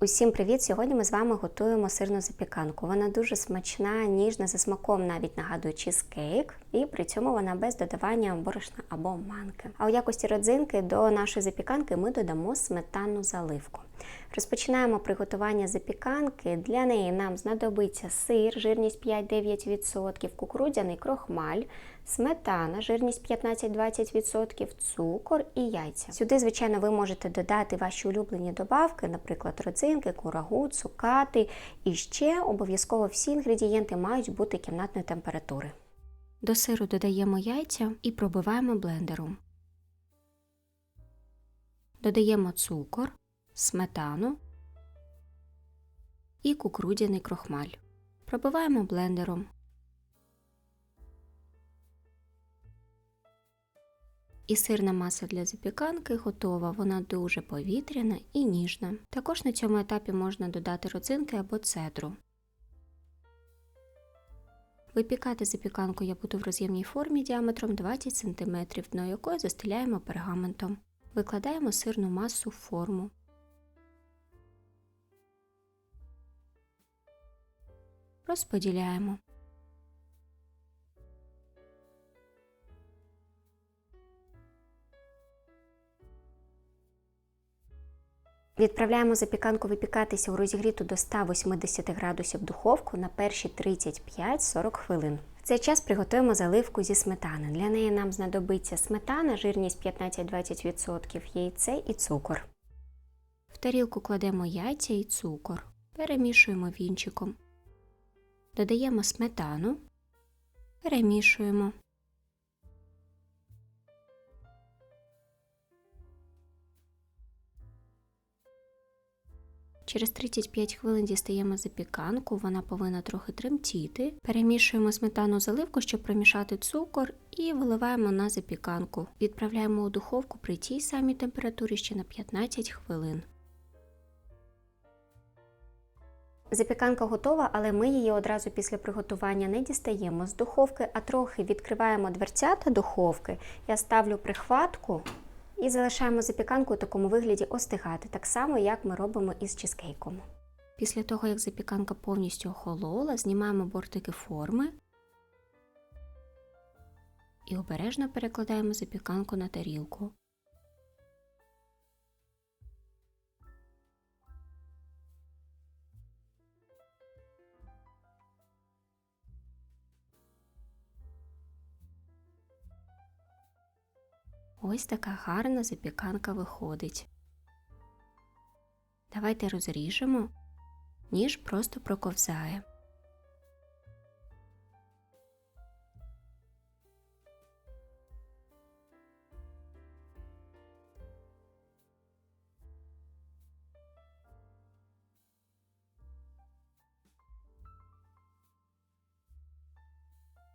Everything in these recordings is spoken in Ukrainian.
Усім привіт! Сьогодні ми з вами готуємо сирну запіканку. Вона дуже смачна, ніжна, за смаком навіть нагадує чизкейк, і при цьому вона без додавання борошна або манки. А у якості родзинки до нашої запіканки ми додамо сметанну заливку. Розпочинаємо приготування запіканки. Для неї нам знадобиться сир, жирність 5-9%, кукурудзяний крохмаль, сметана, жирність 15-20%, цукор і яйця. Сюди, звичайно, ви можете додати ваші улюблені добавки, наприклад, родзинки, курагу, цукати. І ще обов'язково всі інгредієнти мають бути кімнатної температури. До сиру додаємо яйця і пробиваємо блендером. Додаємо цукор, сметану і кукурудзяний крохмаль. Пробиваємо блендером. І сирна маса для запіканки готова. Вона дуже повітряна і ніжна. Також на цьому етапі можна додати родзинки або цедру. Випікати запіканку я буду в роз'ємній формі діаметром 20 см, дно якої застеляємо пергаментом. Викладаємо сирну масу в форму. Розподіляємо. Відправляємо запіканку випікатися у розігріту до 180 градусів духовку на перші 35-40 хвилин. В цей час приготуємо заливку зі сметани. Для неї нам знадобиться сметана, жирність 15-20%, яйце і цукор. В тарілку кладемо яйця і цукор. Перемішуємо вінчиком. Додаємо сметану. Перемішуємо. Через 35 хвилин дістаємо запіканку, вона повинна трохи тремтіти. Перемішуємо сметану заливку, щоб промішати цукор, і виливаємо на запіканку. Відправляємо у духовку при тій самій температурі ще на 15 хвилин. Запіканка готова, але ми її одразу після приготування не дістаємо з духовки, а трохи відкриваємо дверцята духовки. Я ставлю прихватку і залишаємо запіканку у такому вигляді остигати, так само, як ми робимо із чизкейком. Після того, як запіканка повністю охолола, знімаємо бортики форми і обережно перекладаємо запіканку на тарілку. Ось така гарна запіканка виходить. Давайте розріжемо, ніж просто проковзає.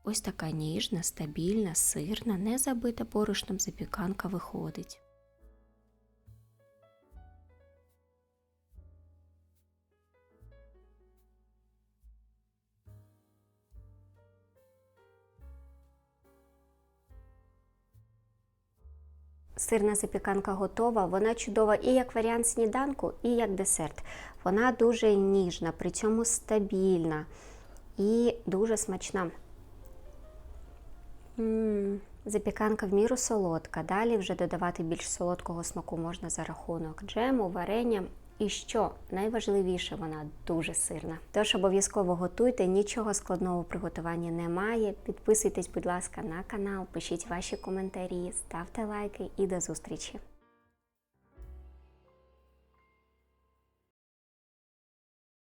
Ось така ніжна, стабільна, сирна, не забита борошном запіканка виходить. Сирна запіканка готова, вона чудова і як варіант сніданку, і як десерт. Вона дуже ніжна, при цьому стабільна і дуже смачна. М-м, Запіканка в міру солодка. Далі вже додавати більш солодкого смаку можна за рахунок джему, варення. І що найважливіше, вона дуже сирна. Тож обов'язково готуйте, нічого складного у приготуванні немає. Підписуйтесь, будь ласка, на канал, пишіть ваші коментарі, ставте лайки і до зустрічі!